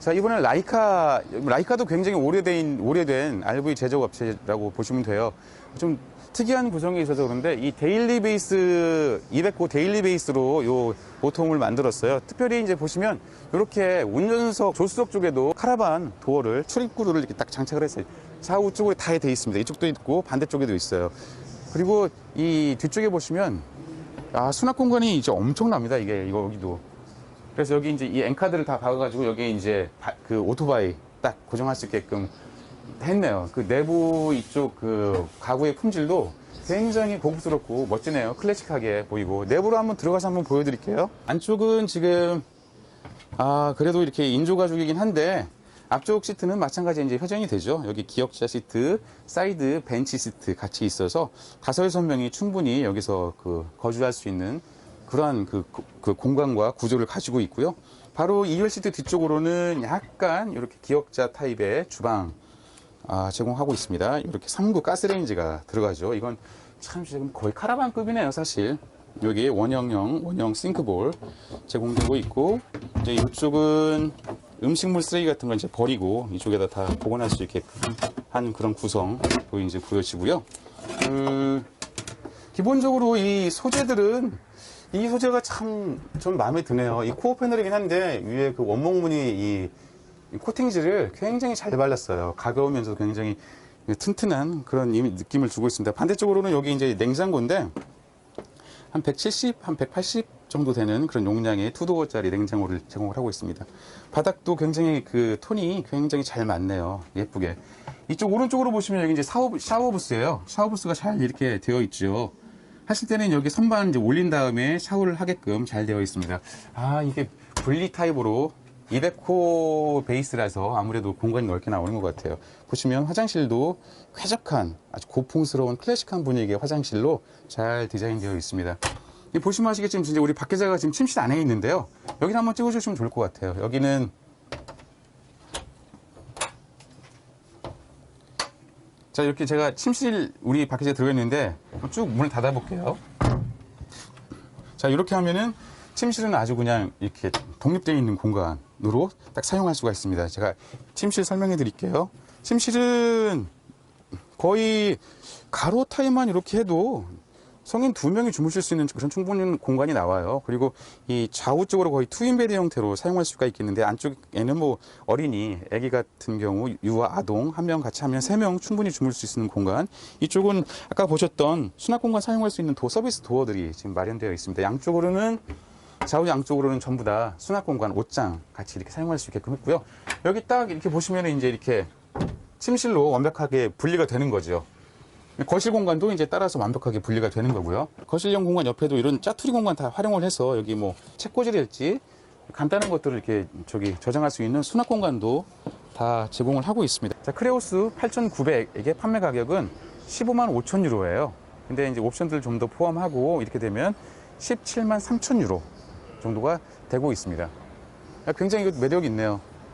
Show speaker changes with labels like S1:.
S1: 자, 이번에 라이카, 라이카도 굉장히 오래된, 오래된 RV 제조업 업체라고 보시면 돼요. 좀 특이한 구성이 있어서 그런데 이 데일리 베이스, 209 데일리 베이스로 요 모통을 만들었어요. 특별히 이제 보시면 이렇게 운전석, 조수석 쪽에도 카라반 도어를, 출입구를 이렇게 딱 장착을 했어요. 좌우 쪽으로 다 돼 있습니다. 이쪽도 있고 반대쪽에도 있어요. 그리고 이 뒤쪽에 보시면 아, 수납 공간이 이제 엄청납니다. 이게, 이거 여기도. 그래서 여기 이제 이 엔카드를 다 박아가지고 여기 이제 바- 그 오토바이 딱 고정할 수 있게끔 했네요. 그 내부 이쪽 그 가구의 품질도 굉장히 고급스럽고 멋지네요. 클래식하게 보이고 내부로 한번 들어가서 한번 보여드릴게요. 안쪽은 지금 아 그래도 이렇게 인조 가죽이긴 한데 앞쪽 시트는 마찬가지 이제 회전이 되죠. 여기 기역자 시트, 사이드 벤치 시트 같이 있어서 다섯 여섯 명이 충분히 여기서 그 거주할 수 있는 그러한 그, 그 공간과 구조를 가지고 있고요. 바로 2열 시트 뒤쪽으로는 약간 이렇게 기역자 타입의 주방 아, 제공하고 있습니다. 이렇게 3구 가스레인지가 들어가죠. 이건 참 지금 거의 카라반급이네요, 사실. 여기 원형형, 원형 싱크볼 제공되고 있고, 이제 이쪽은 음식물 쓰레기 같은 걸 이제 버리고 이쪽에다 다 보관할 수 있게 한 그런 구성도 이제 보여지고요. 그, 기본적으로 이 소재들은 이 소재가 참 좀 마음에 드네요. 이 코어 패널이긴 한데 위에 그 원목 무늬 이, 이 코팅지를 굉장히 잘 발랐어요. 가벼우면서 굉장히 튼튼한 그런 느낌을 주고 있습니다. 반대쪽으로는 여기 이제 냉장고인데 한 170, 한 180 정도 되는 그런 용량의 투도어짜리 냉장고를 제공을 하고 있습니다. 바닥도 굉장히 그 톤이 굉장히 잘 맞네요. 예쁘게. 이쪽 오른쪽으로 보시면 여기 이제 샤워, 샤워부스예요. 샤워부스가 잘 이렇게 되어 있죠. 하실 때는 여기 선반 이제 올린 다음에 샤워를 하게끔 잘 되어 있습니다. 아, 이게 분리 타입으로 200호 베이스라서 아무래도 공간이 넓게 나오는 것 같아요. 보시면 화장실도 쾌적한 아주 고풍스러운 클래식한 분위기의 화장실로 잘 디자인되어 있습니다. 이 보시면 아시겠지만 진짜 우리 박 기자가 지금 침실 안에 있는데요. 여기를 한번 찍어주시면 좋을 것 같아요. 여기는 자 이렇게 제가 침실 우리 박 기자 들어있는데 쭉 문을 닫아볼게요. 자 이렇게 하면은 침실은 아주 그냥 이렇게 독립되어 있는 공간으로 딱 사용할 수가 있습니다. 제가 침실 설명해 드릴게요. 침실은 거의 가로 타입만 이렇게 해도 성인 두 명이 주무실 수 있는 그런 충분한 공간이 나와요. 그리고 이 좌우 쪽으로 거의 투인 베드 형태로 사용할 수가 있겠는데 안쪽에는 뭐 어린이, 아기 같은 경우 유아 아동 한 명 같이 하면 세 명 충분히 주무실 수 있는 공간. 이쪽은 아까 보셨던 수납 공간 사용할 수 있는 도 서비스 도어들이 지금 마련되어 있습니다. 양쪽으로는 좌우 양쪽으로는 전부 다 수납 공간 옷장 같이 이렇게 사용할 수 있게끔 했고요. 여기 딱 이렇게 보시면 이제 이렇게 침실로 완벽하게 분리가 되는 거죠. 거실 공간도 이제 따라서 완벽하게 분리가 되는 거고요. 거실형 공간 옆에도 이런 짜투리 공간 다 활용을 해서 여기 뭐 책꽂이랄지 간단한 것들을 이렇게 저기 저장할 수 있는 수납 공간도 다 제공을 하고 있습니다. 자, 크레오스 8,900에게 판매 가격은 15만 5천 유로예요. 근데 이제 옵션들 좀더 포함하고 이렇게 되면 17만 3천 유로 정도가 되고 있습니다. 굉장히 이거 매력이 있네요.